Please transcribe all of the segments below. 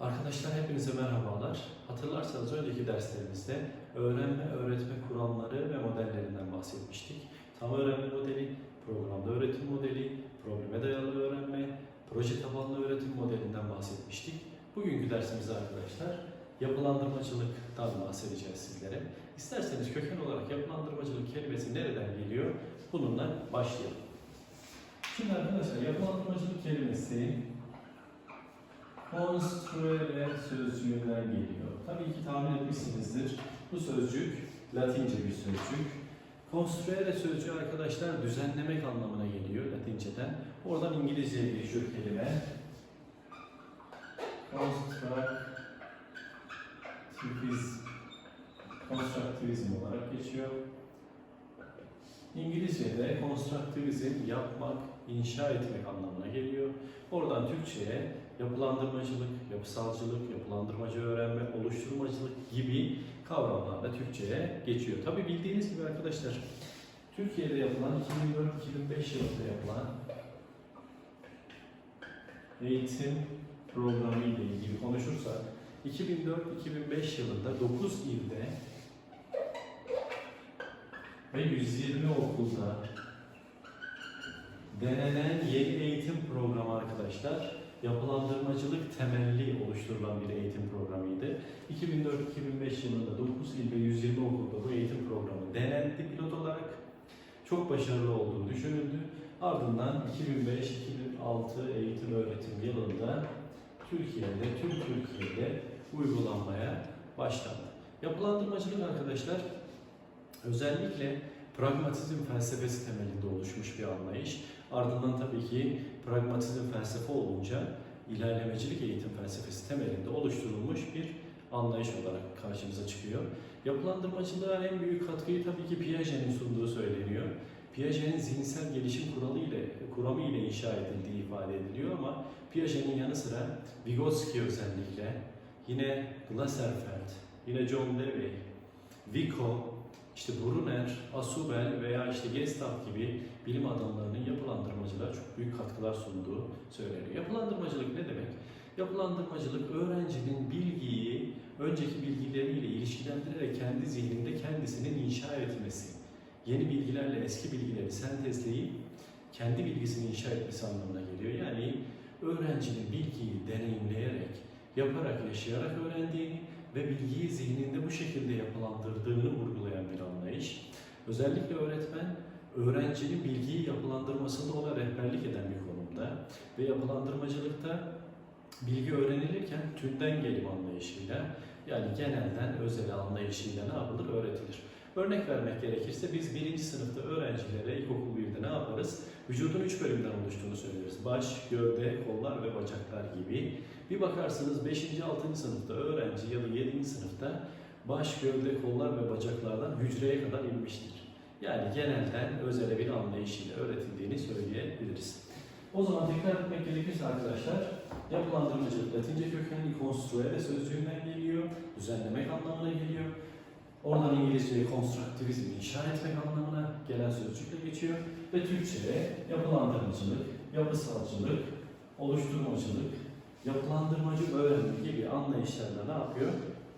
Arkadaşlar hepinize merhabalar. Hatırlarsanız önceki derslerimizde öğrenme, öğretme kuramları ve modellerinden bahsetmiştik. Tam öğrenme modeli, programda öğretim modeli, probleme dayalı öğrenme, proje tabanlı öğretim modelinden bahsetmiştik. Bugünkü dersimizde arkadaşlar yapılandırmacılıktan bahsedeceğiz sizlere. İsterseniz köken olarak yapılandırmacılık kelimesi nereden geliyor? Bununla başlayalım. Şimdi arkadaşlar yapılandırmacılık kelimesi Konstrüere sözcüğünden geliyor. Tabii ki tahmin etmişsinizdir. Bu sözcük Latince bir sözcük. Konstrüere sözcüğü arkadaşlar düzenlemek anlamına geliyor Latinceden. Oradan İngilizceye geçiyor kelime. Constructivism. Konstruktivizm olarak geçiyor. İngilizce'de konstruktivizm yapmak, inşa etmek anlamına geliyor. Oradan Türkçe'ye yapılandırmacılık, yapısalcılık, yapılandırmacı öğrenme, oluşturmacılık gibi kavramlar da Türkçe'ye geçiyor. Tabi bildiğiniz gibi arkadaşlar Türkiye'de yapılan 2004-2005 yılında yapılan eğitim programı ile ilgili konuşursak 2004-2005 yılında 9 ilde ve 120 okulda denenen yeni eğitim programı arkadaşlar yapılandırmacılık temelli oluşturulan bir eğitim programıydı. 2004-2005 yılında 9 il ve 120 okulda bu eğitim programı denendi pilot olarak. Çok başarılı olduğu düşünüldü. Ardından 2005-2006 eğitim öğretim yılında Türkiye'de, tüm Türkiye'de uygulanmaya başlandı. Yapılandırmacılık arkadaşlar özellikle pragmatizm felsefesi temelinde oluşmuş bir anlayış. Ardından tabii ki pragmatizm felsefe olunca ilerlemecilik eğitim felsefesi temelinde oluşturulmuş bir anlayış olarak karşımıza çıkıyor. Yapılandırmacılığa en büyük katkıyı tabii ki Piaget'in sunduğu söyleniyor. Piaget'in zihinsel gelişim kuralı ile kuramı ile inşa edildiği ifade ediliyor ama Piaget'in yanı sıra Vygotsky özellikle, yine Glaserfeld, yine John Dewey, Vico, işte Brunner, Asubel veya işte Gestalt gibi bilim adamlarının yapılandırmacılığa çok büyük katkılar sunduğu söyleniyor. Yapılandırmacılık ne demek? Yapılandırmacılık öğrencinin bilgiyi önceki bilgileriyle ilişkilendirerek kendi zihninde kendisinin inşa etmesi. Yeni bilgilerle eski bilgileri sentezleyip kendi bilgisini inşa etmesi anlamına geliyor. Yani öğrencinin bilgiyi deneyimleyerek, yaparak, yaşayarak öğrendiğini ve bilgiyi zihninde bu şekilde yapılandırdığını vurgulayan bir anlayış. Özellikle öğretmen öğrencinin bilgiyi yapılandırmasında ona rehberlik eden bir konumda ve yapılandırmacılıkta bilgi öğrenilirken tümden gelim anlayışıyla yani genelden özele anlayışıyla ne yapılır? Öğretilir. Örnek vermek gerekirse biz birinci sınıfta öğrencilere ilkokul 1'de ne yaparız? Vücudun üç bölümden oluştuğunu söyleriz. Baş, gövde, kollar ve bacaklar gibi. Bir bakarsınız 5. 6. sınıfta öğrenci ya da 7. sınıfta baş, gövde, kollar ve bacaklardan hücreye kadar inmiştir. Yani genelden özele bir anlayışıyla öğretildiğini söyleyebiliriz. O zaman tekrar etmek gerekirse arkadaşlar, yapılandırmacılık Latince kökenli konstruere sözcüğünden geliyor, düzenlemek anlamına geliyor. Oradan İngilizceye konstruktivizm inşa etmek anlamına gelen sözcükle geçiyor ve Türkçe'ye yapılandırmacılık, yapısalcılık, oluşturmacılık, yapılandırmacı öğrenme gibi anlayışlarla ne yapıyor?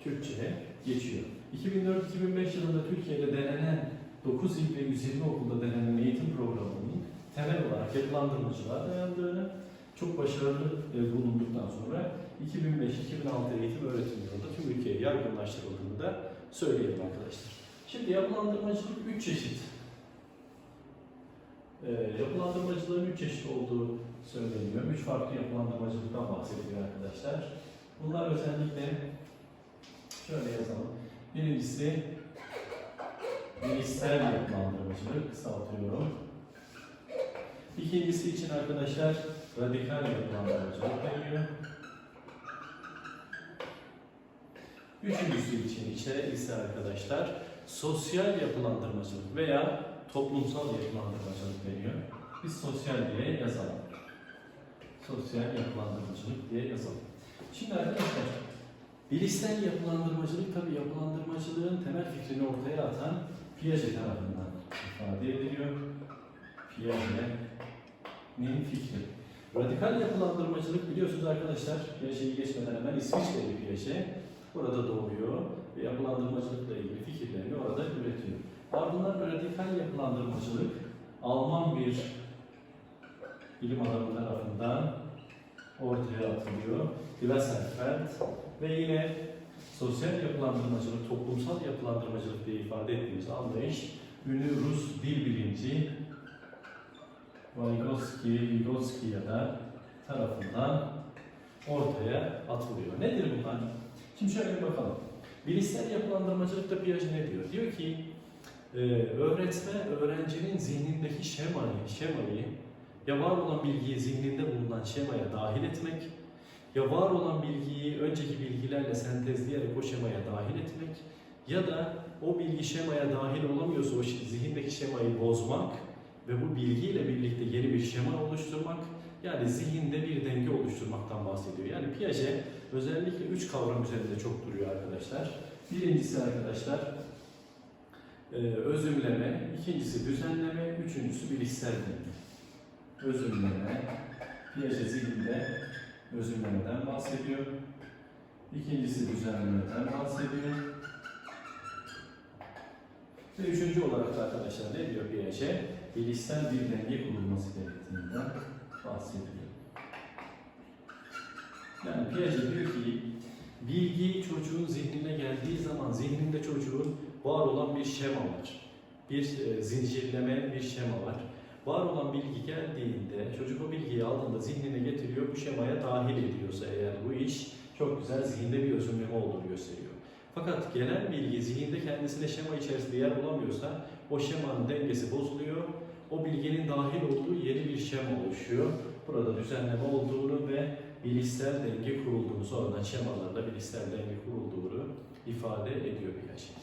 Türkçe'ye geçiyor. 2004-2005 yılında Türkiye'de denenen 9 il ve 120 okulda denenen eğitim programının temel olarak yapılandırmacılığa dayandığını çok başarılı e, bulunduktan sonra 2005-2006 eğitim öğretim yılında tüm ülkeye yaygınlaştırıldığını da söyleyelim arkadaşlar. Şimdi yapılandırmacılık 3 çeşit. E, yapılandırmacılığın 3 çeşit olduğu söyleniyor. 3 farklı yapılandırmacılıktan bahsediliyor arkadaşlar. Bunlar özellikle şöyle yazalım. Birincisi bilişsel yapılandırmacılık kısaltıyorum. İkincisi için arkadaşlar radikal yapılandırmacılık deniyor. Üçüncüsü için ise, ise arkadaşlar sosyal yapılandırmacılık veya toplumsal yapılandırmacılık deniyor. Biz sosyal diye yazalım. Sosyal yapılandırmacılık diye yazalım. Şimdi arkadaşlar bilişsel yapılandırmacılık tabi yapılandırmacılığın temel fikrini ortaya atan Piaget tarafından ifade ediliyor. Piaget'in fikri. Radikal yapılandırmacılık biliyorsunuz arkadaşlar, Piaget'i geçmeden hemen İsviçreli Piaget burada doğuyor ve yapılandırmacılıkla ilgili fikirlerini orada üretiyor. Ardından radikal yapılandırmacılık Alman bir bilim adamı tarafından ortaya atılıyor. Glasserfeld ve yine sosyal yapılandırmacılık, toplumsal yapılandırmacılık diye ifade ettiğimiz anlayış ünlü Rus dil bilimci Vygotsky, Vygotsky ya da tarafından ortaya atılıyor. Nedir bunlar? Şimdi şöyle bir bakalım. Bilişsel yapılandırmacılıkta Piaget ne diyor? Diyor ki e, öğretmen öğrencinin zihnindeki şemayı, şemayı ya var olan bilgiyi zihninde bulunan şemaya dahil etmek ya var olan bilgiyi önceki bilgilerle sentezleyerek o şemaya dahil etmek ya da o bilgi şemaya dahil olamıyorsa o zihindeki şemayı bozmak ve bu bilgiyle birlikte yeni bir şema oluşturmak yani zihinde bir denge oluşturmaktan bahsediyor. Yani Piaget özellikle üç kavram üzerinde çok duruyor arkadaşlar. Birincisi arkadaşlar e, özümleme, ikincisi düzenleme, üçüncüsü bilişsel denge. Özümleme, Piaget zihinde özümlemeden bahsediyor. İkincisi düzenlemeden bahsediyor. Ve üçüncü olarak da arkadaşlar ne diyor Piaget? Bilişsel bir denge kurulması gerektiğinden bahsediyor. Yani Piaget diyor ki bilgi çocuğun zihnine geldiği zaman zihninde çocuğun var olan bir şema var. Bir e, zincirleme bir şema var. Var olan bilgi geldiğinde çocuk o bilgiyi aldığında zihnine getiriyor bu şemaya dahil ediyorsa eğer bu iş çok güzel zihinde bir özümleme olduğunu gösteriyor. Fakat gelen bilgi zihinde kendisine şema içerisinde yer bulamıyorsa o şemanın dengesi bozuluyor. O bilginin dahil olduğu yeni bir şema oluşuyor. Burada düzenleme olduğunu ve bilişsel denge kurulduğunu, sonradan şemalarla bilişsel denge kurulduğunu ifade ediyor Piaget.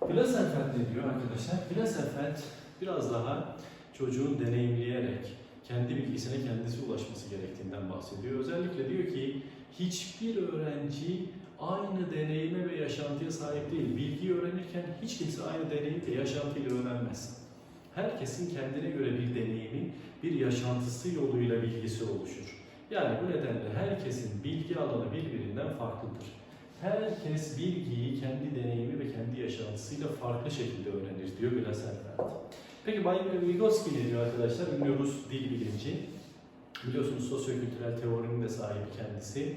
Glasserfeld ne diyor arkadaşlar? Glasserfeld biraz daha çocuğun deneyimleyerek kendi bilgisine kendisi ulaşması gerektiğinden bahsediyor. Özellikle diyor ki hiçbir öğrenci aynı deneyime ve yaşantıya sahip değil. Bilgiyi öğrenirken hiç kimse aynı deneyim ve yaşantıyla öğrenmez. Herkesin kendine göre bir deneyimi, bir yaşantısı yoluyla bilgisi oluşur. Yani bu nedenle herkesin bilgi alanı birbirinden farklıdır. Herkes bilgiyi kendi deneyimi ve kendi yaşantısıyla farklı şekilde öğrenir diyor Glasserfeld. Peki Bay Vygotsky ne diyor arkadaşlar? Ünlü Rus dil bilimci. Biliyorsunuz sosyokültürel teorinin de sahibi kendisi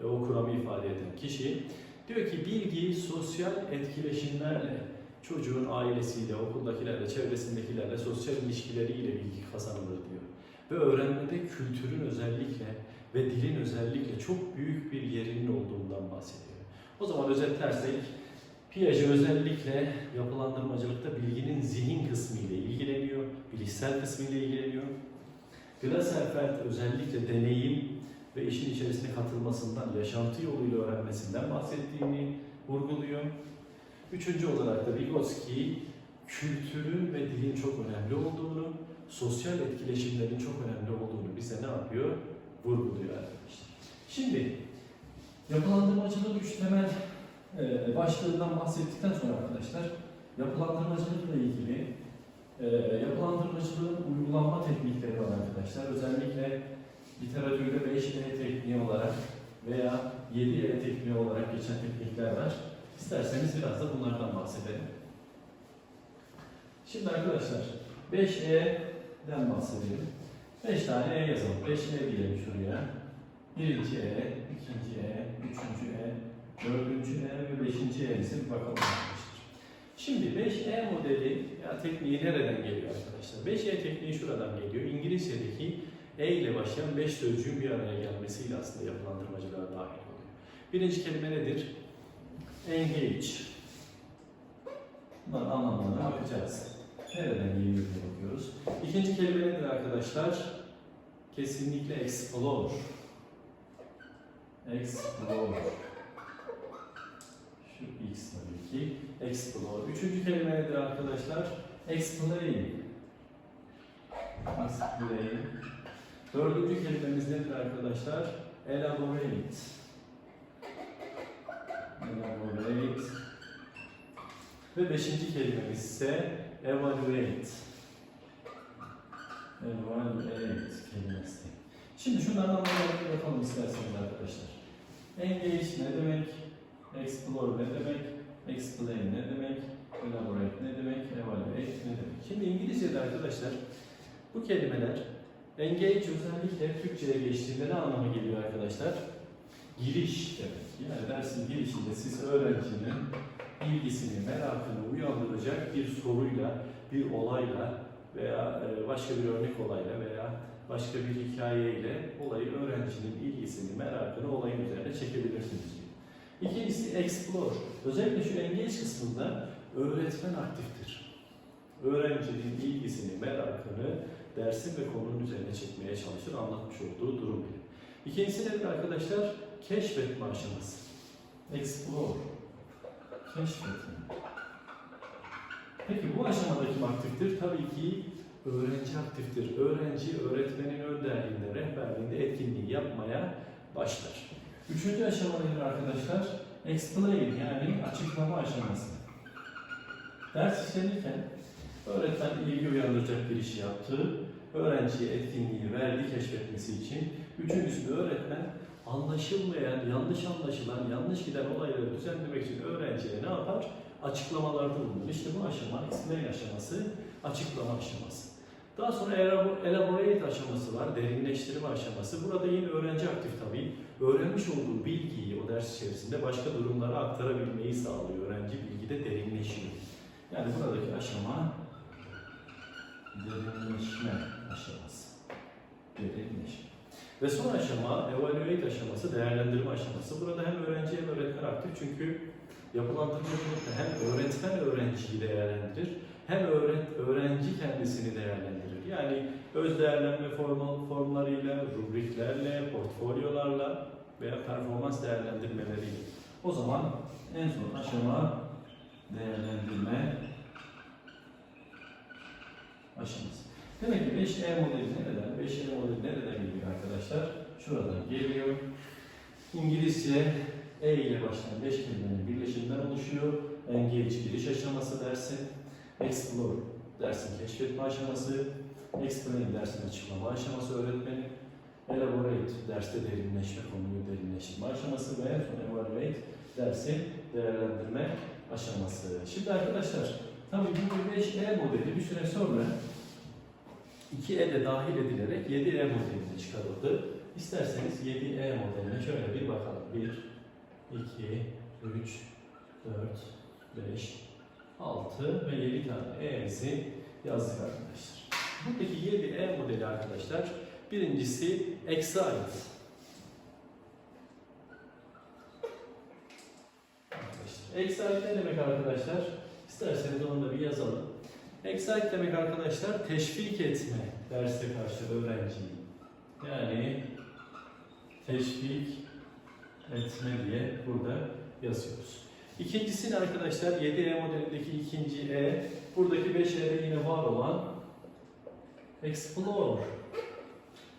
ve o kuramı ifade eden kişi. Diyor ki bilgi sosyal etkileşimlerle, çocuğun ailesiyle, okuldakilerle, çevresindekilerle, sosyal ilişkileriyle bilgi kazanılır diyor. Ve öğrenmede kültürün özellikle ve dilin özellikle çok büyük bir yerinin olduğundan bahsediyor. O zaman özetlersek, Piaget özellikle yapılandırmacılıkta bilginin zihin kısmı ile ilgileniyor, bilişsel kısmı ile ilgileniyor. Glasserfeld özellikle deneyim ve işin içerisine katılmasından, yaşantı yoluyla öğrenmesinden bahsettiğini vurguluyor. Üçüncü olarak da Vygotsky kültürün ve dilin çok önemli olduğunu, sosyal etkileşimlerin çok önemli olduğunu bize ne yapıyor? Vurguluyor arkadaşlar. Şimdi yapılandırmacılığın üç temel e, başlığından bahsettikten sonra arkadaşlar yapılandırmacılıkla ilgili e, yapılandırmacılığın uygulanma teknikleri var arkadaşlar. Özellikle literatürde 5E tekniği olarak veya 7E tekniği olarak geçen teknikler var. İsterseniz biraz da bunlardan bahsedelim. Şimdi arkadaşlar 5E'den bahsedelim. 5 tane E yazalım. 5E diyelim şuraya. Birinci E, ikinci E, üçüncü E, dördüncü E ve beşinci E'si bir bakalım arkadaşlar. Şimdi 5E modeli ya tekniği nereden geliyor arkadaşlar? 5E tekniği şuradan geliyor. İngilizce'deki E ile başlayan 5 sözcüğün bir araya gelmesiyle aslında yapılandırmacılığa dahil oluyor. Birinci kelime nedir? Engage. Bunların anlamlarına bakacağız. Nereden geliyor diye bakıyoruz. İkinci kelime nedir arkadaşlar? Kesinlikle explore. Explore. Şu X tabii ki. Explore. Üçüncü kelime nedir arkadaşlar? Explain. Explain. Dördüncü kelimemiz nedir arkadaşlar? Elaborate. Elaborate. Ve beşinci kelimemiz ise evaluate. Evaluate kelimesi. Şimdi şunların anlamlarına bakalım isterseniz arkadaşlar. Engage ne demek? Explore ne demek? Explain ne demek? Elaborate ne demek? Evaluate ne demek? Şimdi İngilizce'de arkadaşlar bu kelimeler engage özellikle Türkçe'ye geçtiğinde ne anlama geliyor arkadaşlar? Giriş demek. Yani dersin girişinde siz öğrencinin ilgisini, merakını uyandıracak bir soruyla, bir olayla veya e, başka bir örnek olayla veya başka bir hikayeyle olayı öğrencinin ilgisini, merakını olayın üzerine çekebilirsiniz. İkincisi explore. Özellikle şu engage kısmında öğretmen aktiftir. Öğrencinin ilgisini, merakını dersin ve konunun üzerine çekmeye çalışır, anlatmış olduğu durum bilir. İkincisi nedir arkadaşlar? Keşfetme aşaması. Explore. Keşfetme. Peki bu aşamada kim aktiftir? Tabii ki öğrenci aktiftir. Öğrenci öğretmenin önderliğinde, rehberliğinde etkinliği yapmaya başlar. Üçüncü aşama nedir arkadaşlar? Explain yani açıklama aşaması. Ders işlenirken öğretmen ilgi uyandıracak bir işi yaptı. Öğrenciye etkinliği verdi keşfetmesi için. Üçüncüsü öğretmen anlaşılmayan, yanlış anlaşılan, yanlış giden olayları düzenlemek için öğrenciye ne yapar? Açıklamalarda bulunur. İşte bu aşama, explain aşaması, açıklama aşaması. Daha sonra elabo- elaborate aşaması var, derinleştirme aşaması. Burada yine öğrenci aktif tabii. Öğrenmiş olduğu bilgiyi o ders içerisinde başka durumlara aktarabilmeyi sağlıyor. Öğrenci bilgide derinleşiyor. Yani buradaki aşama derinleşme aşaması. Derinleşme. Ve son aşama, evaluate aşaması, değerlendirme aşaması. Burada hem öğrenci hem öğretmen aktif çünkü yapılandırmacılıkta hem öğretmen öğrenciyi değerlendirir, hem öğret, öğrenci kendisini değerlendirir. Yani öz değerlenme formal formlarıyla, rubriklerle, portfolyolarla veya performans değerlendirmeleriyle. O zaman en son aşama değerlendirme aşaması. Demek ki 5E modeli nereden? 5E modeli nereden geliyor arkadaşlar? Şuradan geliyor. İngilizce E ile başlayan 5 kelimenin birleşiminden oluşuyor. Engage giriş aşaması dersi. Explore dersin keşfetme aşaması. Explain dersin açıklama aşaması öğretmeni. Elaborate derste derinleşme, konuyu derinleştirme aşaması ve en son evaluate dersin değerlendirme aşaması. Şimdi arkadaşlar tabii bu 5E modeli bir süre sonra 2E de dahil edilerek 7E modeline çıkarıldı. İsterseniz 7E modeline şöyle bir bakalım. 1, 2, 3, 4, 5, 6 ve 7 tane E'mizi yazdık arkadaşlar. Buradaki 7E modeli arkadaşlar birincisi. Arkadaşlar, Excite ne demek arkadaşlar? İsterseniz onu da bir yazalım. Excite demek arkadaşlar teşvik etme derse karşı öğrenciyi. Yani teşvik etme diye burada yazıyoruz. İkincisi ne arkadaşlar? 7E modelindeki ikinci E. Buradaki 5E'de yine var olan explore.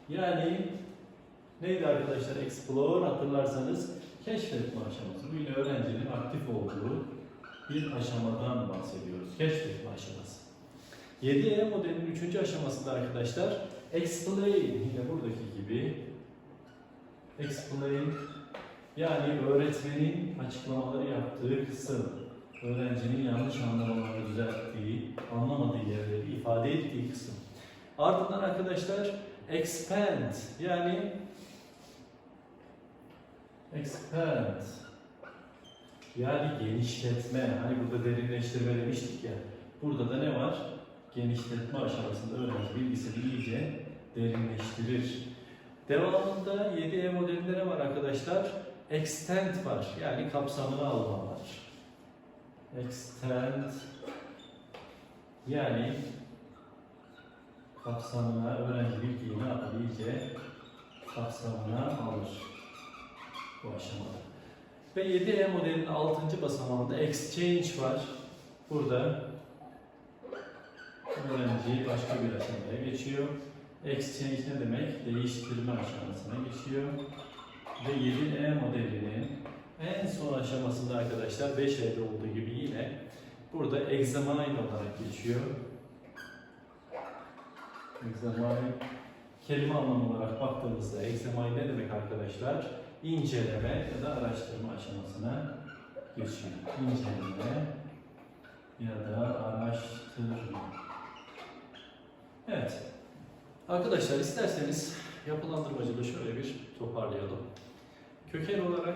Yani neydi arkadaşlar explore hatırlarsanız keşfetme aşaması. Bu yine öğrencinin aktif olduğu bir aşamadan bahsediyoruz. Keşfetme aşaması. 7E modelinin üçüncü aşamasında arkadaşlar explain yine buradaki gibi explain yani öğretmenin açıklamaları yaptığı kısım, öğrencinin yanlış anlamalarını düzelttiği, anlamadığı yerleri ifade ettiği kısım. Ardından arkadaşlar expand yani expand yani genişletme. Hani burada derinleştirme demiştik ya. Burada da ne var? Genişletme aşamasında öğrenci bilgisini iyice derinleştirir. Devamında 7E modelinde var arkadaşlar? Extend var. Yani kapsamını alma var. Extend yani kapsamına öğrenci bilgiyi ne yapar? İyice kapsamına alır bu aşamada. Ve 7E modelinin 6. basamağında exchange var. Burada öğrenci başka bir aşamaya geçiyor. Exchange ne demek? Değiştirme aşamasına geçiyor. Ve 7E modelinin en son aşamasında arkadaşlar 5E'de olduğu gibi yine burada examine olarak geçiyor. Examine kelime anlamı olarak baktığımızda examine ne demek arkadaşlar? inceleme ya da araştırma aşamasına geçiyor. İnceleme ya da araştırma. Evet. Arkadaşlar isterseniz yapılandırmacılığı şöyle bir toparlayalım. Köken olarak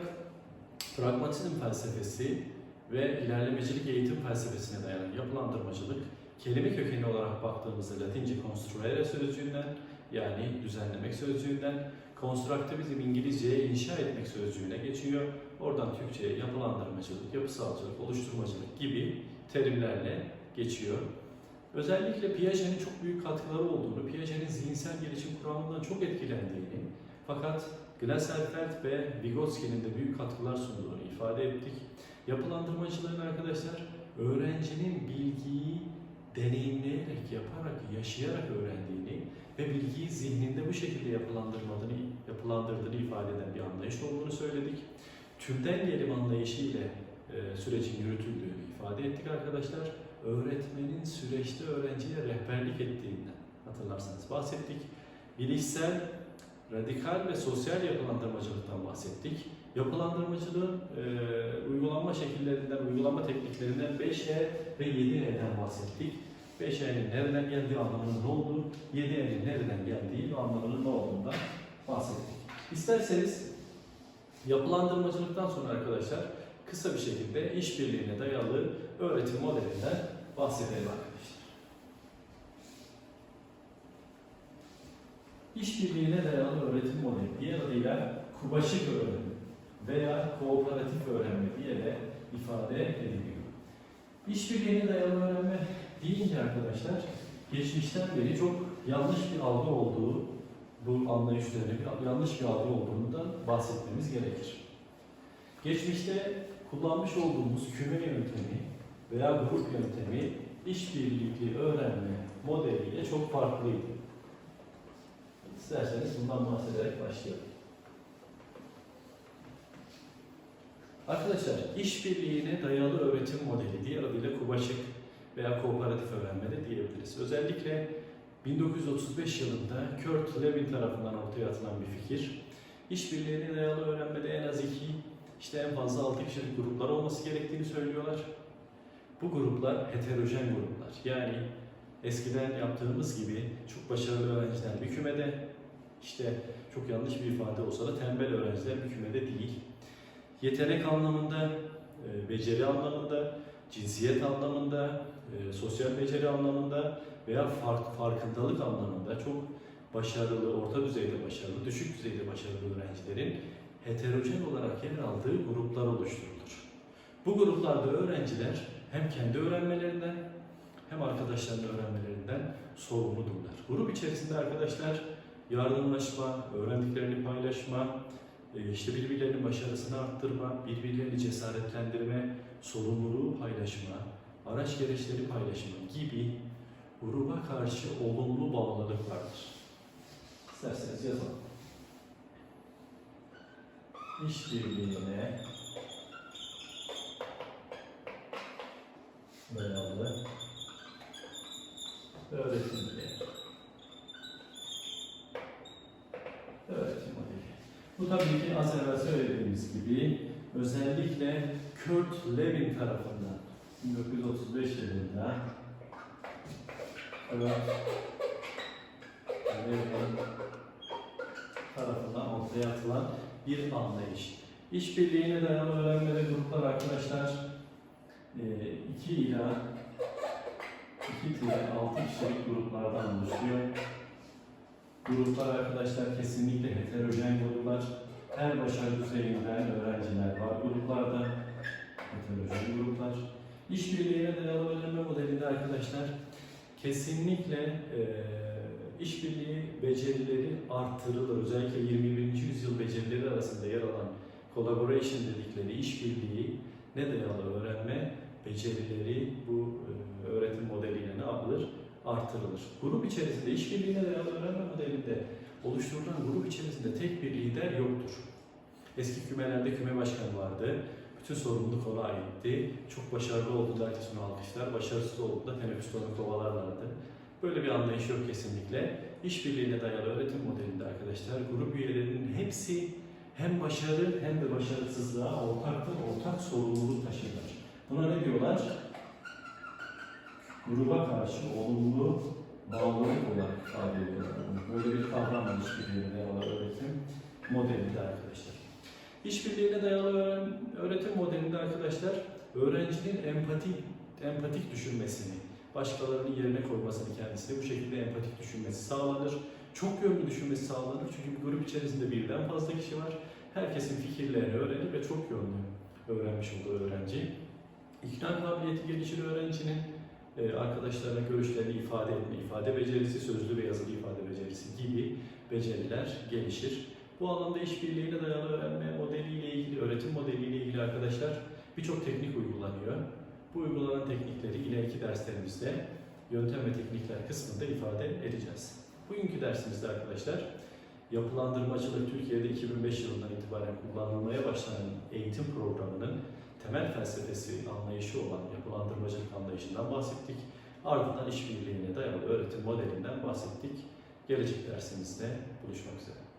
pragmatizm felsefesi ve ilerlemecilik eğitim felsefesine dayanan yapılandırmacılık, kelime kökeni olarak baktığımızda Latince construere sözcüğünden yani düzenlemek sözcüğünden, konstruktivizm İngilizceye inşa etmek sözcüğüne geçiyor. Oradan Türkçe'ye yapılandırmacılık, yapısalcılık, oluşturmacılık gibi terimlerle geçiyor. Özellikle Piaget'in çok büyük katkıları olduğunu, Piaget'in zihinsel gelişim kuramından çok etkilendiğini, fakat Glaserfeld ve Vygotsky'nin de büyük katkılar sunduğunu ifade ettik. Yapılandırmacılığın arkadaşlar, öğrencinin bilgiyi deneyimleyerek, yaparak, yaşayarak öğrendiğini ve bilgiyi zihninde bu şekilde yapılandırmadığını, yapılandırdığını ifade eden bir anlayış olduğunu söyledik. Tümden gelim anlayışı ile e, sürecin yürütüldüğünü ifade ettik arkadaşlar öğretmenin süreçte öğrenciye rehberlik ettiğinden hatırlarsanız bahsettik. Bilişsel, radikal ve sosyal yapılandırmacılıktan bahsettik. Yapılandırmacılığın e, uygulanma şekillerinden, uygulama tekniklerinden 5E ve 7E'den bahsettik. 5E'nin nereden geldiği anlamının ne olduğu, 7E'nin nereden geldiği ve anlamının ne olduğundan bahsettik. İsterseniz yapılandırmacılıktan sonra arkadaşlar kısa bir şekilde işbirliğine dayalı öğretim modelinden bahsedelim arkadaşlar. İşbirliğine dayalı öğretim modeli, diğer adıyla kubaşık öğrenme veya kooperatif öğrenme diye de ifade ediliyor. İşbirliğine dayalı öğrenme deyince arkadaşlar, geçmişten beri çok yanlış bir algı olduğu, bu anlayış üzerine bir yanlış bir algı olduğundan bahsetmemiz gerekir. Geçmişte kullanmış olduğumuz küme yöntemi veya grup yöntemi işbirlikli öğrenme modeliyle çok farklıydı. İsterseniz bundan bahsederek başlayalım. Arkadaşlar işbirliğine dayalı öğretim modeli diğer adıyla kubaşık veya kooperatif öğrenme de diyebiliriz. Özellikle 1935 yılında Kurt Lewin tarafından ortaya atılan bir fikir. İşbirliğine dayalı öğrenmede en az iki, işte en fazla 6 kişilik gruplar olması gerektiğini söylüyorlar. Bu gruplar heterojen gruplar. Yani eskiden yaptığımız gibi çok başarılı öğrenciler bir kümede, işte çok yanlış bir ifade olsa da tembel öğrenciler bir kümede değil. Yetenek anlamında, e, beceri anlamında, cinsiyet anlamında, e, sosyal beceri anlamında veya fark, farkındalık anlamında çok başarılı, orta düzeyde başarılı, düşük düzeyde başarılı öğrencilerin heterojen olarak yer aldığı gruplar oluşturulur. Bu gruplarda öğrenciler hem kendi öğrenmelerinden hem arkadaşlarının öğrenmelerinden sorumludurlar. Grup içerisinde arkadaşlar yardımlaşma, öğrendiklerini paylaşma, e, işte birbirlerinin başarısını arttırma, birbirlerini cesaretlendirme, sorumluluğu paylaşma, araç gereçleri paylaşma gibi gruba karşı olumlu bağlılık vardır. İsterseniz yazalım. İşbirliğine dayalı öğretim modeli. Öğretim modeli. Bu tabii ki az evvel söylediğimiz gibi özellikle Kurt Lewin tarafından 1935 yılında Kurt Lewin tarafından ortaya atılan bir anlayış. İşbirliğine dayalı öğrenmede gruplar arkadaşlar 2 ila 2 ile 6 kişilik gruplardan oluşuyor. Gruplar arkadaşlar kesinlikle heterojen gruplar. Her başarı düzeyinden öğrenciler var gruplarda. Heterojen gruplar. İşbirliğine dayalı öğrenme modelinde arkadaşlar kesinlikle e, işbirliği becerileri arttırılır. Özellikle 21. yüzyıl becerileri arasında yer alan collaboration dedikleri işbirliği ne dayalı öğrenme becerileri bu e, öğretim modeliyle ne yapılır? Artırılır. Grup içerisinde işbirliğine dayalı öğrenme modelinde oluşturulan grup içerisinde tek bir lider yoktur. Eski kümelerde küme başkanı vardı. Bütün sorumluluk ona aitti. Çok başarılı olduğunda herkes onu alkışlar. Başarısız olduğunda teneffüste onu kovalarlardı. Böyle bir anlayış yok kesinlikle. İşbirliğine dayalı öğretim modelinde arkadaşlar grup üyelerinin hepsi hem başarı hem de başarısızlığa ortaktır, ortak sorumluluk taşırlar. Buna ne diyorlar? Gruba karşı olumlu bağlılık olarak ifade ediyorlar. Böyle bir kavram var işbirliğine dayalı öğretim modelinde arkadaşlar. İşbirliğine dayalı öğretim modelinde arkadaşlar öğrencinin empatik empatik düşünmesini, başkalarının yerine koymasını kendisine bu şekilde empatik düşünmesi sağlanır. Çok yönlü düşünmesi sağlanır çünkü bir grup içerisinde birden fazla kişi var. Herkesin fikirlerini öğrenir ve çok yönlü öğrenmiş olduğu öğrenci. İkna kabiliyeti gelişir öğrencinin. Ee, arkadaşlarına görüşlerini ifade etme, ifade becerisi, sözlü ve yazılı ifade becerisi gibi beceriler gelişir. Bu alanda işbirliğine dayalı öğrenme modeliyle ilgili, öğretim modeliyle ilgili arkadaşlar birçok teknik uygulanıyor. Bu uygulanan teknikleri ileriki derslerimizde yöntem ve teknikler kısmında ifade edeceğiz. Bugünkü dersimizde arkadaşlar yapılandırmacılık Türkiye'de 2005 yılından itibaren kullanılmaya başlanan eğitim programının temel felsefesi anlayışı olan yapılandırmacılık anlayışından bahsettik. Ardından işbirliğine dayalı öğretim modelinden bahsettik. Gelecek dersimizde buluşmak üzere.